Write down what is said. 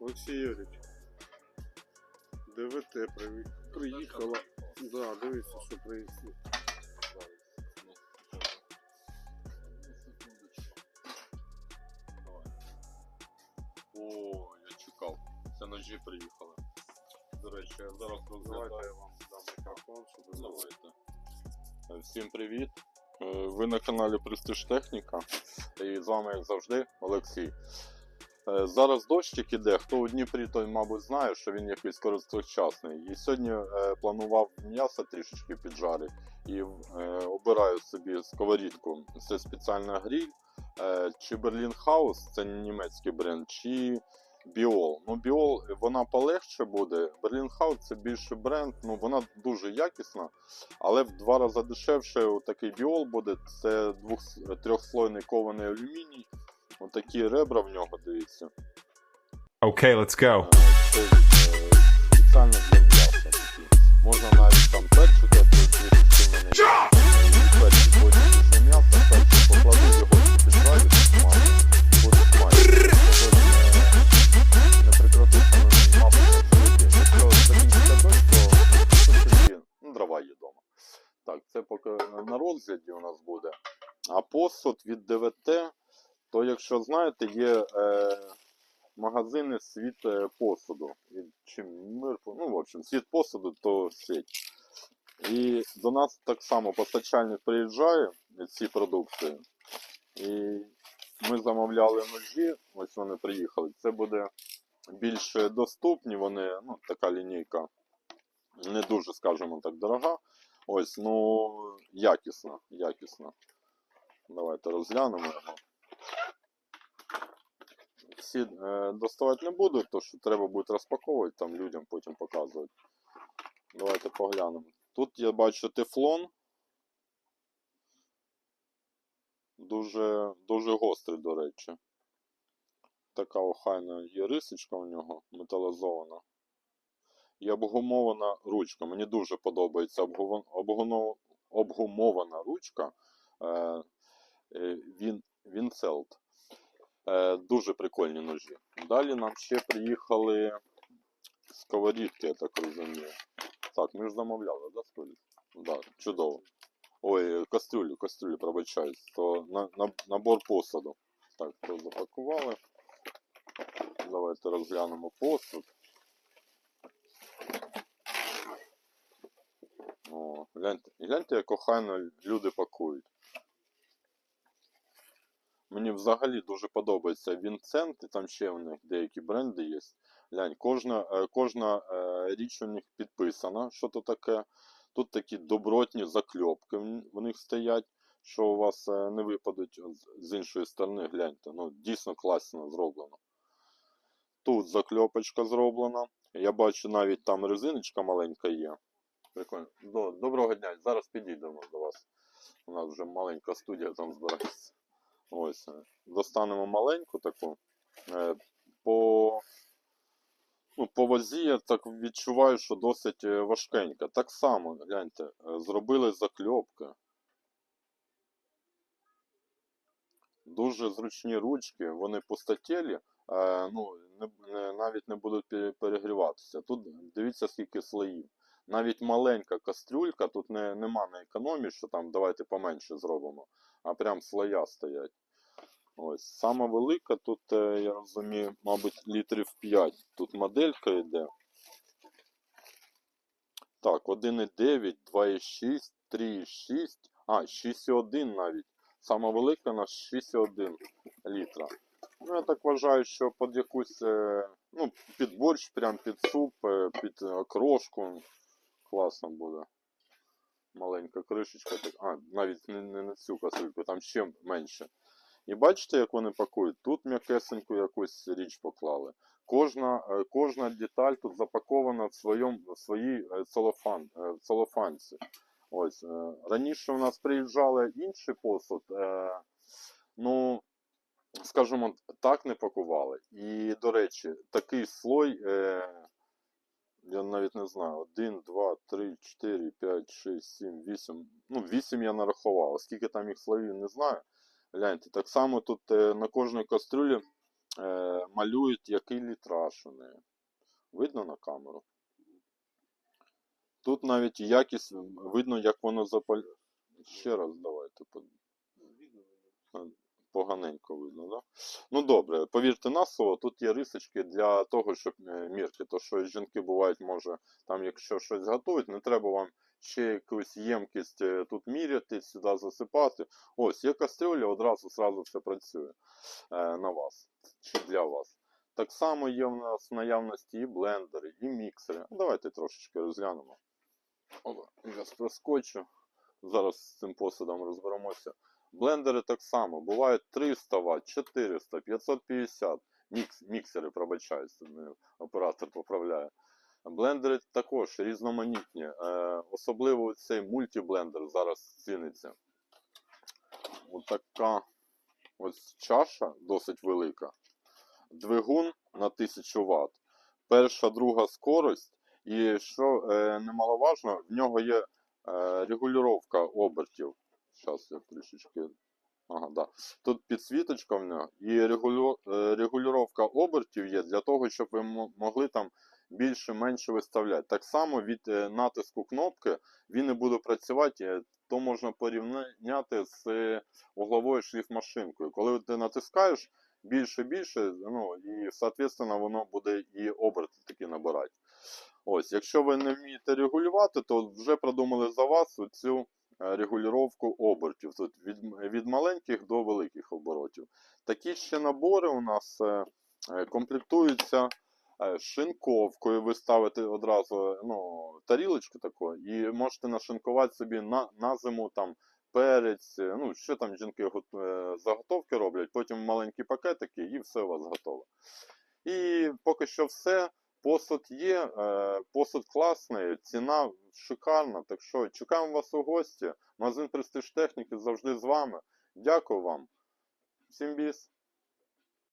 Олексій Юрійович. ДВТ при- приїхала. Да, дивіться, що приїхали. О, я чекав. Це ножі приїхали. До речі, я зараз розглядаю. Давайте я вам дам мікрофон, щоб ви. Давайте. Е, Всім привіт. Е, Ви на каналі Престиж Техніка. І з вами, як завжди, Олексій. Е, Зараз дощик іде. Хто у Дніпрі, той, мабуть, знає, що він якийсь короткочасний. І сьогодні е, планував м'ясо трішечки піджарити і е, обираю собі сковорідку. Це спеціальна гріль. Чи Berlin House, це німецький бренд, чи Біол. Ну, Біол вона полегше буде. Berlin House це більший бренд, ну вона дуже якісна, але в два рази дешевше такий Біол буде. Це трьохслойний кований алюміній. Отакі ребра в нього дивіться. Okay, let's go. Е, Це е, спеціально для м'яса такі. Можна навіть там перчик якось трішечки мене є. Перчик потім після м'яса, перчик покладу його піджарю, мало. Буде смачно. Не прикратився, але мабуть не Якщо закінчиться дощ, то ну, дрова є вдома. Так, це поки на розгляді у нас буде. А посуд від ДВТ, то якщо знаєте, є е, магазини світ е, посуду. Від Чимир, ну, в общем, світ посуду, то сеть. І до нас так само постачальник приїжджає ці продукти. І ми замовляли ножі, ось вони приїхали. Це буде більш доступні, вони, ну, така лінійка. Не дуже, скажімо так, дорога. Ось, ну, якісна, якісна. Давайте розглянемо його. Всі е, доставати не буду, то що треба буде розпаковувати, там людям потім показувати. Давайте поглянемо. Тут я бачу тефлон. Дуже, дуже гострий, до речі. Така охайна є рисочка у нього металізована. І обгумована ручка. Мені дуже подобається обгу- обгумована ручка. Е, е, він, Вінцелт. Е, дуже прикольні ножі. Далі нам ще приїхали сковорідки, я так розумію. Так, ми ж замовляли, да, сковорідки? Да, чудово. Ой, кастрюлю, кастрюлю, пробачаюсь. То на, на, набор посуду. Так, то запакували. Давайте розглянемо посуд. О, гляньте, гляньте, як охайно люди пакують. Мені взагалі дуже подобається Вінцент, і там ще у них деякі бренди є. Глянь, кожна, е, кожна е, річ у них підписана, що то таке. Тут такі добротні закльопки в них стоять, що у вас е, не випадуть з іншої сторони, гляньте. Ну, дійсно класно зроблено. Тут закльопочка зроблена. Я бачу, навіть там резиночка маленька є. Прикольно. Доброго дня. Зараз підійдемо до вас. У нас вже маленька студія там збирається. Ось. е, Достанемо маленьку таку. Е, По, ну, по вазі я так відчуваю, що досить е, важкенька. Так само, гляньте, зробили закльопки. Дуже зручні ручки, вони пустотілі, ну, не, навіть не будуть перегріватися. Тут дивіться, скільки слоїв. Навіть маленька кастрюлька, тут не, нема на економії, що там давайте поменше зробимо, а прям слоя стоять. Ось. Сама велика, тут, е, я розумію, мабуть, літрів 5. Тут моделька йде. Так, 1,9, 2,6, 3,6, а, 6,1 навіть. Сама велика у нас 6,1 літра. Ну, я так вважаю, що під якусь, е, ну, під борщ, прям під суп, е, під е, крошку. Класно буде. Маленька кришечка. Так, а, навіть не, не на цю кастрюльку, там ще менше. І бачите, як вони пакують? Тут м'якесеньку якусь річ поклали. Кожна, е, кожна деталь тут запакована в, своєму, в своїй е, целофан, е, в целофанці. Ось, раніше у нас приїжджали інший посуд. Ну, скажімо, так не пакували. І, до речі, такий слой, я навіть не знаю, 1, 2, 3, 4, 5, 6, 7, 8. Ну, 8 я нарахував. Скільки там їх слоїв, не знаю. Гляньте, так само тут е, на кожній кастрюлі е, малюють, який літраж у неї. Видно на камеру? Тут навіть якість видно, як воно запаль... Ще раз давайте. под- Поганенько видно, да? Ну добре, повірте на слово, тут є рисочки для того, щоб е, мірки. То що жінки бувають, може, там, якщо щось готують, не треба вам ще якусь ємкість е, тут міряти, сюди засипати. Ось, є кастрюля, одразу сразу все працює е, на вас чи для вас. Так само є в нас в наявності і блендери, і міксери. Давайте трошечки розглянемо. Опа, я проскочу. Зараз з цим посудом розберемося. Блендери так само. Бувають 300 Вт, 400, 550. Мікс, міксери, мене оператор поправляє. Блендери також різноманітні. Е, особливо цей мультиблендер зараз ціниться. Отака ось чаша досить велика. Двигун на 1000 Вт. Перша, друга скорость. І що е, немаловажно, в нього є е, регулювання обертів. Зараз я трішечки. Ага, да. Тут підсвіточка в нього і регулю... е, регулювання обертів є для того, щоб ви могли там більше-менше виставляти. Так само від е, натиску кнопки він не буде працювати, е, то можна порівняти з угловою шліфмашинкою. Коли ти натискаєш більше-більше, ну і соответственно воно буде і оберти такі набирати. Ось, якщо ви не вмієте регулювати, то вже продумали за вас цю регулювання обертів тут від, від маленьких до великих оборотів. Такі ще набори у нас е, е, комплектуються е, шинковкою. Ви ставите одразу ну, тарілочку таку і можете нашинкувати собі на, на зиму там перець, е, ну що там жінки е, заготовки роблять, потім маленькі пакетики і все у вас готово. І поки що все. Посуд є, е, посуд класний, ціна шикарна. Так що чекаємо вас у гості. Магазин Престиж Техніки завжди з вами. Дякую вам. Всім біс.